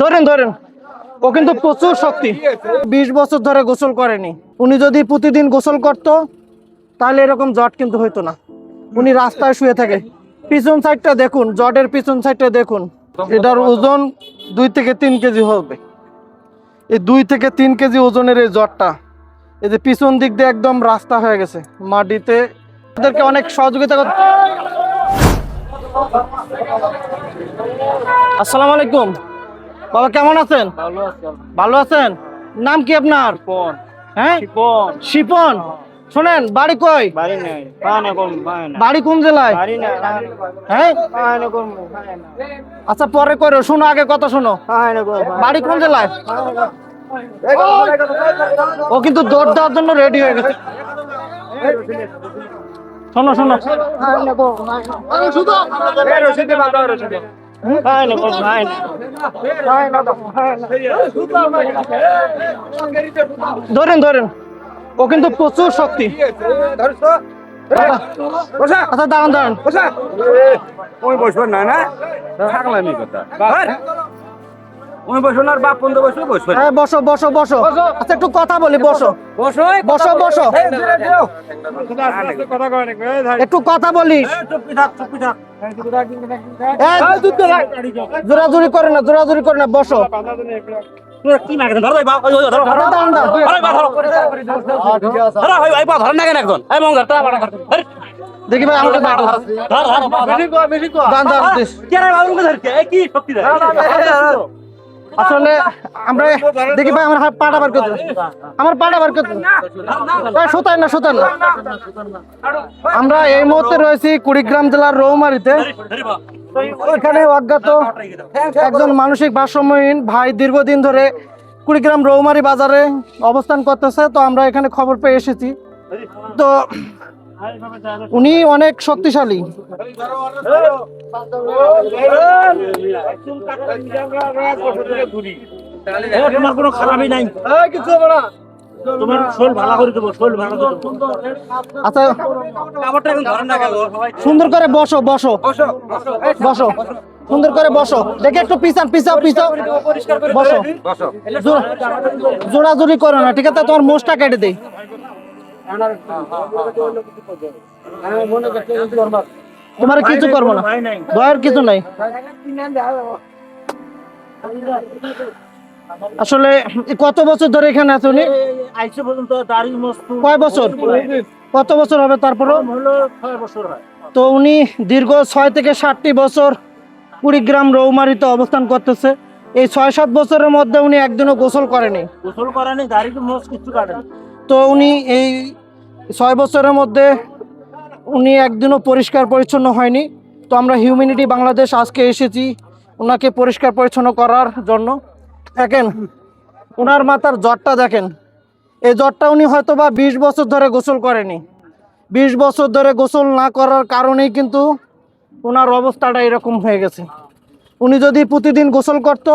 ধরেন ধরেন। ও কিন্তু প্রচুর শক্তি। বিশ বছর ধরে গোসল করেনি। উনি যদি প্রতিদিন গোসল করত, তাহলে এরকম জট কিন্তু হইতো না। উনি রাস্তায় শুয়ে থাকে। পিছন সাইডটা দেখুন, জটের পিছন সাইডটা দেখুন। এটার ওজন দুই থেকে তিন কেজি হবে। এই দুই থেকে তিন কেজি ওজনের এই জটটা, এই যে পিছন দিক দিয়ে একদম রাস্তা হয়ে গেছে, মাটিতে। ওদেরকে অনেক সহযোগিতা করতে আসসালামু আলাইকুম। বাবা কেমন আছেন? ভালো আছেন ভালো আছেন? নাম কি আপনার? হ্যাঁ? শিপন। শোনেন বাড়ি কই? বাড়ি কোন পায় না বাড়ি কোন জেলায়? হ্যাঁ? আচ্ছা পরে করো শোনো আগে কথা শোনো। বাড়ি কোন জেলায়? ও কিন্তু দৌড় দেওয়ার জন্য রেডি হয়ে গেছে। শোনো শোনো। পানে কোন পায় না ধরেন ধরেন। ও কিন্তু প্রচুর শক্তি। আচ্ছা দাঁড়ান দাঁড়ান। ওই বসবেন না না? থাকলাম কথা। ওই বসবেন আর বাপ বন্ধু বসবে বসবেন। হ্যাঁ বসো বসো বসো। আচ্ছা একটু কথা বলি বসো বসো। বসো বসো একটু কথা বলি জোরাজুরি করে না জোরাজুরি করে না বসো। কি ধরো ভাই? বাপ ধরো ধরো। দাঁড়ান, দাঁড়ান, দাঁড়ান। ধরো ভাই ধরো। ধরো ভাই ভাই ধরো না কেন একজন? এই মঙ্গল তা বড় ধর। দেখি ভাই আমাকে দাঁড়ান ধর ধর। দাঁড়ান, দাঁড়ান, দিস। কে রে বাবু ধর কে কি শক্তি দেয় আসলে আমরা দেখি ভাই আমার পাটা বার করতে আমার পাটা বার করতে সুতাই না সুতাই না আমরা এই মুহূর্তে রয়েছি কুড়িগ্রাম জেলার রৌমারিতে ওইখানে অজ্ঞাত একজন মানসিক ভারসাম্যহীন ভাই দীর্ঘদিন ধরে কুড়িগ্রাম রৌমারি বাজারে অবস্থান করতেছে তো আমরা এখানে খবর পেয়ে এসেছি তো উনি অনেক শক্তিশালী। তোমার কোনো খারাপই নাই? তোমার শোল ভালো করে দেবো শোল ভালো করে আচ্ছা কাপড়টা এখন ধরেন না সুন্দর করে বসো বসো। বসো। সুন্দর করে বসো। দেখে একটু পিছান পিছাও পিছাও। বসো। জোড়া- জোড়াজুড়ি করো না ঠিক আছে? তোমার মোষটা কেটে দেই। তোমার কিছু করব না। ভয়ের কিছু নাই। আসলে কত বছর ধরে এখানে আছে উনি? কয় বছর? কত বছর হবে তারপরও? হলো ছয় বছর হয়। তো উনি দীর্ঘ ছয় থেকে ষাটটি বছর কুড়িগ্রাম রৌমারিতে অবস্থান করতেছে। এই ছয় সাত বছরের মধ্যে উনি একদিনও গোসল করেনি। গোসল করা নেই দাড়ি তো কিছু কাটে তো উনি এই ছয় বছরের মধ্যে উনি একদিনও পরিষ্কার পরিচ্ছন্ন হয়নি। তো আমরা হিউম্যানিটি বাংলাদেশ আজকে এসেছি ওনাকে পরিষ্কার পরিচ্ছন্ন করার জন্য। দেখেন, ওনার মাথার জ্বরটা দেখেন। এই জ্বরটা উনি হয়তো বা বিশ বছর ধরে গোসল করেনি। বিশ বছর ধরে গোসল না করার কারণেই কিন্তু ওনার অবস্থাটা এরকম হয়ে গেছে। উনি যদি প্রতিদিন গোসল করত,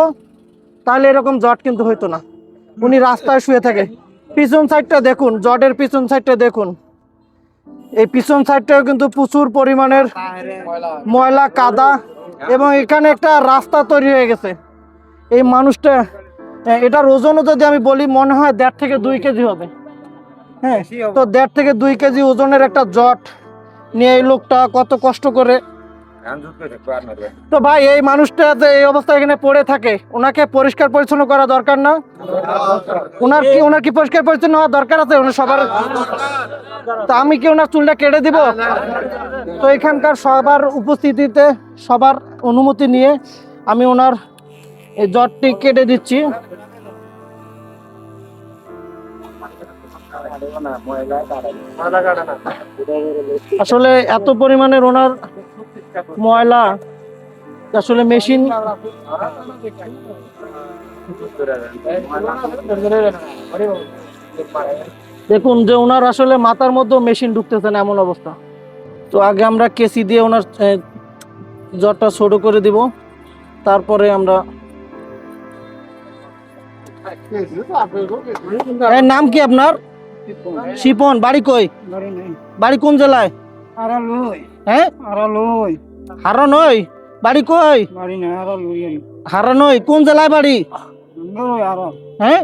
তাহলে এরকম জট কিন্তু হইতো না। উনি রাস্তায় শুয়ে থাকে। পিছন সাইডটা দেখুন, জটের পিছন সাইডটা দেখুন। এই পিছন সাইডটাও কিন্তু প্রচুর পরিমাণের ময়লা, কাদা এবং এখানে একটা রাস্তা তৈরি হয়ে গেছে। এই মানুষটা এটার ওজনও যদি আমি বলি, মনে হয় দেড় থেকে দুই কেজি হবে। হ্যাঁ তো দেড় থেকে দুই কেজি ওজনের একটা জট নিয়ে এই লোকটা কত কষ্ট করে তো ভাই, এই মানুষটা যে এই অবস্থায় এখানে পড়ে থাকে, ওনাকে পরিষ্কার পরিচ্ছন্ন করা দরকার না? ওনার কি ওনার কি পরিষ্কার পরিচ্ছন্ন হওয়া দরকার আছে? ওনার সবার তা আমি কি ওনার চুলটা কেটে দিব? তো এখানকার সবার উপস্থিতিতে, সবার অনুমতি নিয়ে আমি ওনার এই জ্বরটি কেটে দিচ্ছি। আসলে এত পরিমাণের ওনার ময়লা আসলে মেশিন দেখুন যে ওনার আসলে মাথার মধ্যেও মেশিন ঢুকতেছে না এমন অবস্থা। তো আগে আমরা কেসি দিয়ে ওনার জ্বরটা ছোট করে দিব। তারপরে আমরা নাম কি আপনার? শিপন। বাড়ি কই? বাড়ি কোন জেলায়? হ্যাঁ? হারো নই বাড়ি কই? বাড়ি না কোন জেলায় বাড়ি? হ্যাঁ?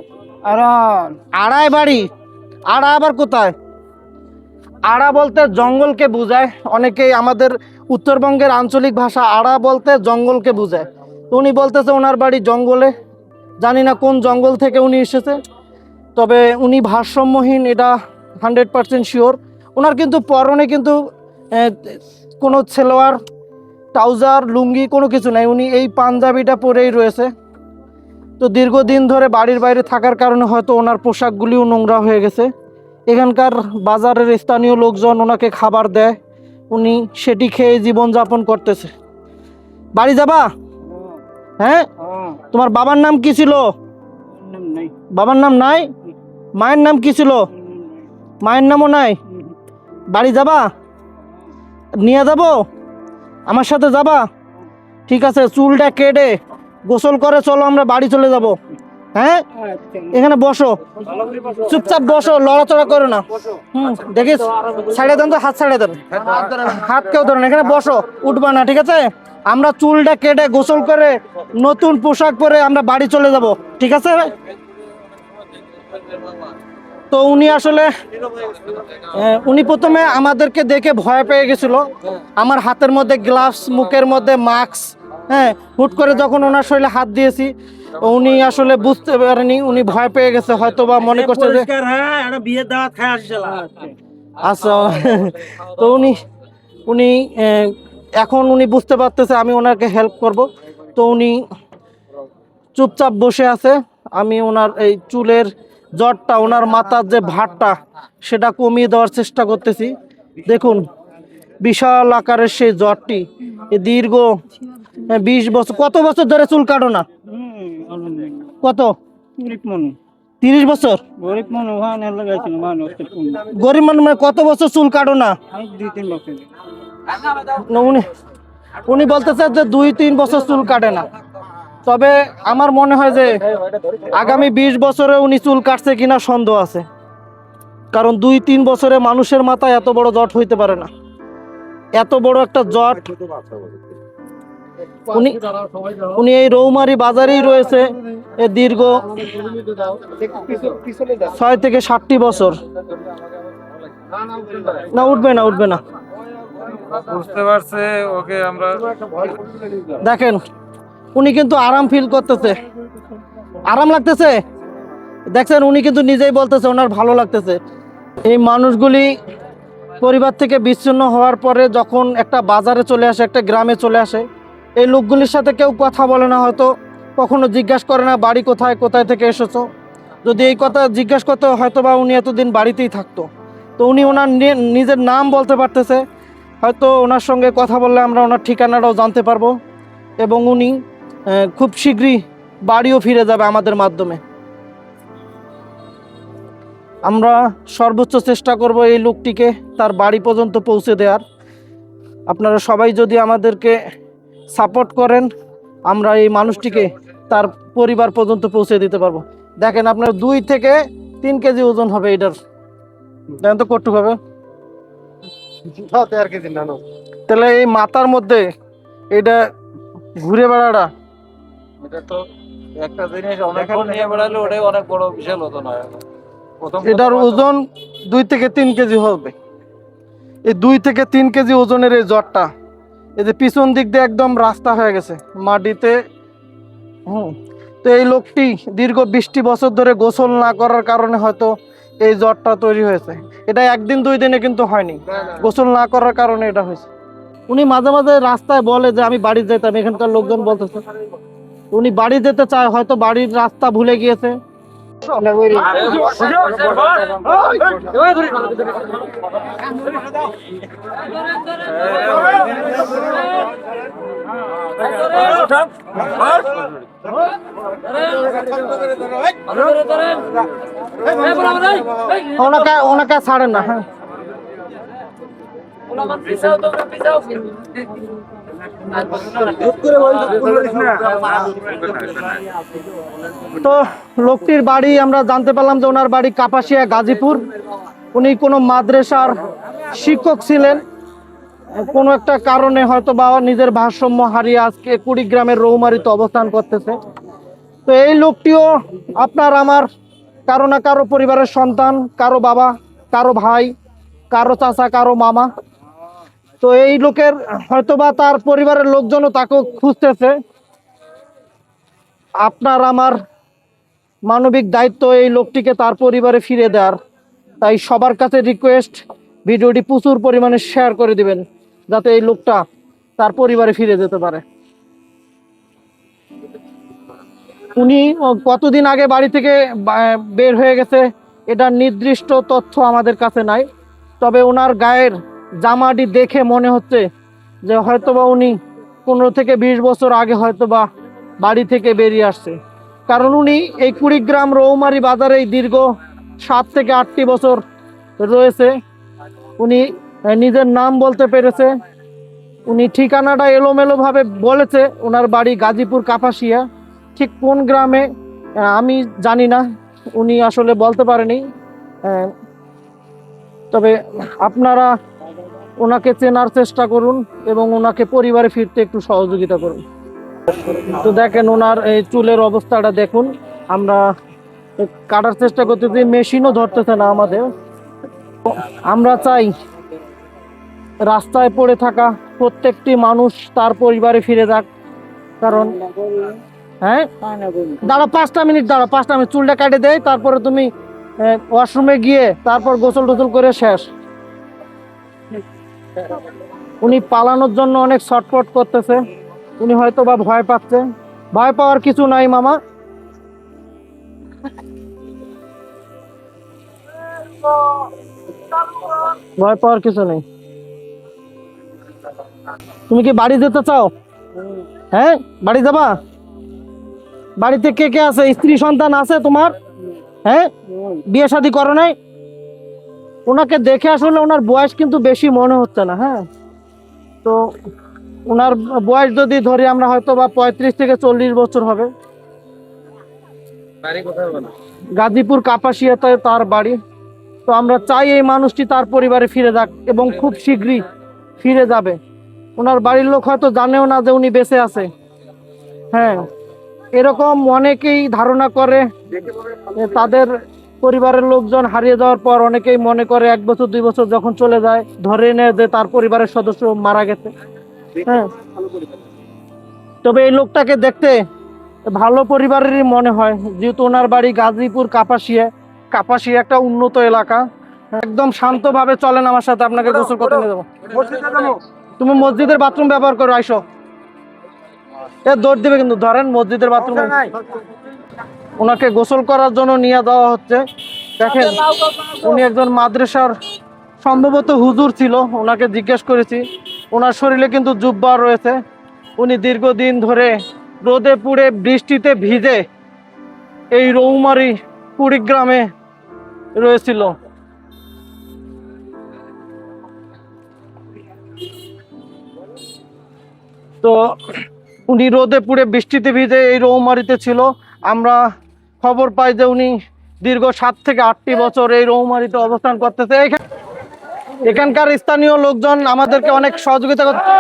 আড়াই বাড়ি। আড়া আবার কোথায়? আড়া বলতে জঙ্গলকে বোঝায়। অনেকেই আমাদের উত্তরবঙ্গের আঞ্চলিক ভাষা আড়া বলতে জঙ্গলকে বোঝায়। তো উনি বলতেছে ওনার বাড়ি জঙ্গলে। জানি না কোন জঙ্গল থেকে উনি এসেছে। তবে উনি ভারসাম্যহীন এটা হান্ড্রেড পার্সেন্ট শিওর ওনার কিন্তু পরনে কিন্তু কোনো সেলোয়ার ট্রাউজার, লুঙ্গি, কোনো কিছু নাই। উনি এই পাঞ্জাবিটা পরেই রয়েছে। তো দীর্ঘদিন ধরে বাড়ির বাইরে থাকার কারণে হয়তো ওনার পোশাকগুলিও নোংরা হয়ে গেছে। এখানকার বাজারের স্থানীয় লোকজন ওনাকে খাবার দেয়। উনি সেটি খেয়ে জীবনযাপন করতেছে। বাড়ি যাবা? হ্যাঁ? তোমার বাবার নাম কি ছিল? বাবার নাম নাই? মায়ের নাম কি ছিল? মায়ের নামও নাই? বাড়ি যাবা? নিয়ে যাব? আমার সাথে যাবা? ঠিক আছে চুলটা কেটে গোসল করে চলো আমরা বাড়ি চলে যাব। হ্যাঁ? এখানে বসো। চুপচাপ বসো লড়াচড়া করো না। হুম দেখিস ছাড়ে দেন তো হাত ছাড়ে দেন। হাত কেউ ধরেন এখানে বসো উঠবা না ঠিক আছে? আমরা চুলটা কেটে গোসল করে নতুন পোশাক পরে আমরা বাড়ি চলে যাব ঠিক আছে তো উনি আসলে উনি প্রথমে আমাদেরকে দেখে ভয় পেয়ে গেছিল। আমার হাতের মধ্যে গ্লাভস মুখের মধ্যে মাস্ক হ্যাঁ হুট করে যখন ওনার শরীরে হাত দিয়েছি উনি আসলে বুঝতে পারেনি উনি ভয় পেয়ে গেছে হয়তো বা মনে করছে যে হ্যাঁ আচ্ছা তো উনি উনি এখন উনি বুঝতে পারতেছে আমি ওনাকে হেল্প করব। তো উনি চুপচাপ বসে আছে আমি ওনার এই চুলের জটটা ওনার মাথার যে ভারটা সেটা কমিয়ে দেওয়ার চেষ্টা করতেছি। দেখুন বিশাল আকারের সেই জ্বরটি দীর্ঘ বিশ বছর কত বছর ধরে চুল কাটো না? কত? তিরিশ বছর? গরিব মানুষ মানুষ মানে কত বছর চুল কাটো না, উনি উনি বলতেছে যে দুই তিন বছর চুল কাটে না। তবে আমার মনে হয় যে আগামী বিশ বছরে উনি চুল কাটছে কিনা সন্দেহ আছে। কারণ দুই তিন বছরে মানুষের মাথায় এত বড় জট হইতে পারে না। এত বড় একটা জট। উনি উনি এই রৌমারি বাজারেই রয়েছে এ দীর্ঘ ছয় থেকে ষাটটি বছর। না উঠবে না উঠবে না। বুঝতে পারছে ওকে আমরা দেখেন উনি কিন্তু আরাম ফিল করতেছে। আরাম লাগতেছে? দেখছেন, উনি কিন্তু নিজেই বলতেছে ওনার ভালো লাগতেছে। এই মানুষগুলি পরিবার থেকে বিচ্ছিন্ন হওয়ার পরে যখন একটা বাজারে চলে আসে, একটা গ্রামে চলে আসে, এই লোকগুলির সাথে কেউ কথা বলে না হয়তো, কখনো জিজ্ঞাসা করে না বাড়ি কোথায় কোথায় থেকে এসেছ। যদি এই কথা জিজ্ঞাসা করতে হয়তো বা উনি এতদিন বাড়িতেই থাকতো। তো উনি ওনার নিজের নাম বলতে পারতেছে। হয়তো ওনার সঙ্গে কথা বললে আমরা ওনার ঠিকানাটাও জানতে পারব। এবং উনি খুব শীঘ্রই বাড়িও ফিরে যাবে আমাদের মাধ্যমে। আমরা সর্বোচ্চ চেষ্টা করব এই লোকটিকে তার বাড়ি পর্যন্ত পৌঁছে দেওয়ার। আপনারা সবাই যদি আমাদেরকে সাপোর্ট করেন আমরা এই মানুষটিকে তার পরিবার পর্যন্ত পৌঁছে দিতে পারব। দেখেন আপনার দুই থেকে তিন কেজি ওজন হবে এটার। দেখেন তো কটুক হবে তাহলে এই মাথার মধ্যে এটা ঘুরে বেড়াটা এটা তো একটা জিনিস অনেকক্ষণ নিয়ে বেড়ালে ওটাই অনেক বড় বিশাল হতো না এটার ওজন দুই থেকে তিন কেজি হবে। এই দুই থেকে তিন কেজি ওজনের এই জ্বরটা এই যে পিছন দিক দিয়ে একদম রাস্তা হয়ে গেছে মাটিতে। হুম তো এই লোকটি দীর্ঘ বিশটি বছর ধরে গোসল না করার কারণে হয়তো এই জ্বরটা তৈরি হয়েছে। এটা একদিন দুই দিনে কিন্তু হয়নি। গোসল না করার কারণে এটা হয়েছে। উনি মাঝে মাঝে রাস্তায় বলে যে আমি বাড়ি যেতাম এখানকার লোকজন বলতেছে। উনি বাড়ি যেতে চায় হয়তো বাড়ির রাস্তা ভুলে গিয়েছে। ওনাকে ওনাকে ছাড়েন না হ্যাঁ। তো লোকটির বাড়ি আমরা জানতে পারলাম যে ওনার বাড়ি কাপাসিয়া, গাজীপুর। উনি কোনো মাদ্রাসার শিক্ষক ছিলেন। কোনো একটা কারণে হয়তো বা নিজের ভারসাম্য হারিয়ে আজকে কুড়িগ্রামের রৌমারিতে অবস্থান করতেছে। তো এই লোকটিও আপনার আমার কারও না কারও পরিবারের সন্তান, কারও বাবা, কারও ভাই, কারও চাচা, কারও মামা। তো এই লোকের হয়তোবা তার পরিবারের লোকজনও তাকে খুঁজতেছে। আপনার আমার মানবিক দায়িত্ব এই লোকটিকে তার পরিবারে ফিরে দেওয়ার। তাই সবার কাছে রিকোয়েস্ট ভিডিওটি প্রচুর পরিমাণে শেয়ার করে দিবেন, যাতে এই লোকটা তার পরিবারে ফিরে যেতে পারে। উনি কতদিন আগে বাড়ি থেকে বের হয়ে গেছে, এটা নির্দিষ্ট তথ্য আমাদের কাছে নাই। তবে ওনার গায়ের জামাটি দেখে মনে হচ্ছে যে হয়তোবা উনি পনেরো থেকে বিশ বছর আগে হয়তোবা বাড়ি থেকে বেরিয়ে আসছে। কারণ উনি এই কুড়িগ্রাম রৌমারি বাজারে দীর্ঘ সাত থেকে আটটি বছর রয়েছে। উনি নিজের নাম বলতে পেরেছে। উনি ঠিকানাটা এলোমেলোভাবে বলেছে, ওনার বাড়ি গাজীপুর কাপাসিয়া। ঠিক কোন গ্রামে আমি জানি না, উনি আসলে বলতে পারেনি। তবে আপনারা ওনাকে চেনার চেষ্টা করুন এবং ওনাকে পরিবারে ফিরতে একটু সহযোগিতা করুন। তো দেখেন ওনার এই চুলের অবস্থাটা দেখুন। আমরা কাটার চেষ্টা করতেছি, মেশিনও ধরতেছে না আমাদের। আমরা চাই রাস্তায় পড়ে থাকা প্রত্যেকটি মানুষ তার পরিবারে ফিরে যাক। কারণ হ্যাঁ? দাঁড়া পাঁচটা মিনিট দাঁড়া পাঁচটা মিনিট। চুলটা কাটে দেয় তারপরে তুমি ওয়াশরুমে গিয়ে তারপর গোসল টোসল করে শেষ। উনি পালানোর জন্য অনেক ছটফট করতেছে। উনি হয়তো বা ভয় পাচ্ছে। ভয় পাওয়ার কিছু নাই, মামা। ভয় পাওয়ার কিছু নেই। তুমি কি বাড়ি যেতে চাও? হ্যাঁ? বাড়ি যাবা? বাড়িতে কে কে আছে? স্ত্রী সন্তান আছে তোমার? হ্যাঁ? বিয়ে শাদী করো নাই? ওনাকে দেখে আসলে ওনার বয়স কিন্তু বেশি মনে হচ্ছে না হ্যাঁ? তো ওনার বয়স যদি ধরি আমরা হয়তো বা পঁয়ত্রিশ থেকে চল্লিশ বছর হবে। গাজীপুর কাপাসিয়াতে তার বাড়ি। তো আমরা চাই এই মানুষটি তার পরিবারে ফিরে যাক এবং খুব শীঘ্রই ফিরে যাবে। ওনার বাড়ির লোক হয়তো জানেও না যে উনি বেঁচে আছে। হ্যাঁ এরকম অনেকেই ধারণা করে তাদের পরিবারের লোকজন হারিয়ে যাওয়ার পর অনেকেই মনে করে এক বছর দুই বছর যখন চলে যায় ধরে নেয় যে তার পরিবারের সদস্য মারা গেছে। হ্যাঁ। তবে এই লোকটাকে দেখতে ভালো পরিবারেরই মনে হয় যেহেতু ওনার বাড়ি গাজীপুর কাপাসিয়া। কাপাসিয়া একটা উন্নত এলাকা। একদম শান্তভাবে চলেন আমার সাথে আপনাকে গোসল করতে নিয়ে যাব। তুমি মসজিদের বাথরুম ব্যবহার করো আইসো। এ দৌড় দিবে কিন্তু ধরেন মসজিদের বাথরুম ওনাকে গোসল করার জন্য নিয়ে যাওয়া হচ্ছে। দেখেন, উনি একজন মাদ্রাসার সম্ভবত হুজুর ছিল, ওনাকে জিজ্ঞেস করেছি। ওনার শরীরে কিন্তু জুব্বা রয়েছে। উনি দীর্ঘদিন ধরে রোদে পুড়ে বৃষ্টিতে ভিজে এই রৌমারি কুড়িগ্রামে রয়েছিল। তো উনি রোদে পুড়ে বৃষ্টিতে ভিজে এই রৌমারিতে ছিল। আমরা খবর পাই যে উনি দীর্ঘ সাত থেকে আটটি বছর এই রৌমারিতে অবস্থান করতেছে। এখানকার স্থানীয় লোকজন আমাদেরকে অনেক সহযোগিতা করতে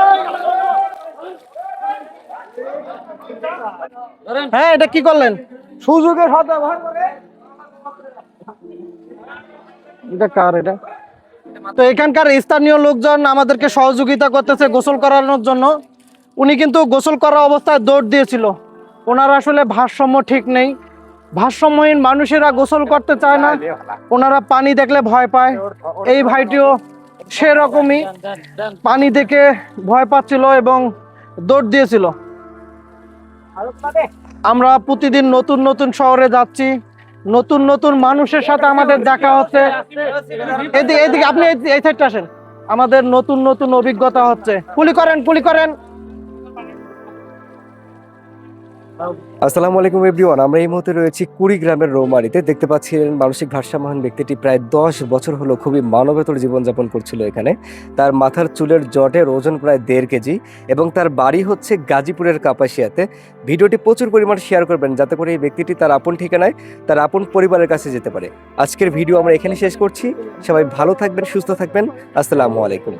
হ্যাঁ এটা কি করলেন? সুযোগের এটা কার এটা? তো এখানকার স্থানীয় লোকজন আমাদেরকে সহযোগিতা করতেছে গোসল করানোর জন্য। উনি কিন্তু গোসল করা অবস্থায় দৌড় দিয়েছিল। ওনার আসলে ভারসাম্য ঠিক নেই। ভারসাম্যহীন মানুষেরা গোসল করতে চায় না। ওনারা পানি দেখলে ভয় পায়। এই ভাইটিও সেরকমই পানি দেখে ভয় পাচ্ছিল এবং দৌড় দিয়েছিল। আমরা প্রতিদিন নতুন নতুন শহরে যাচ্ছি। নতুন নতুন মানুষের সাথে আমাদের দেখা হচ্ছে। এদিকে এদিকে, আপনি এই- সাইডটা আসেন। আমাদের নতুন নতুন অভিজ্ঞতা হচ্ছে। পুলি করেন পুলি করেন। আসসালামু আলাইকুম এভরিওয়ান আমরা এই মুহূর্তে রয়েছি কুড়িগ্রামের রৌমারিতে। দেখতে পাচ্ছিলেন মানসিক ভারসাম্যহীন ব্যক্তিটি প্রায় দশ বছর হলো খুবই মানবেতর জীবনযাপন করছিল এখানে। তার মাথার চুলের জটের ওজন প্রায় দেড় কেজি এবং তার বাড়ি হচ্ছে গাজীপুরের কাপাসিয়াতে। ভিডিওটি প্রচুর পরিমাণ শেয়ার করবেন, যাতে করে এই ব্যক্তিটি তার আপন ঠিকানায়, তার আপন পরিবারের কাছে যেতে পারে। আজকের ভিডিও আমরা এখানে শেষ করছি। সবাই ভালো থাকবেন, সুস্থ থাকবেন। আসসালামু আলাইকুম।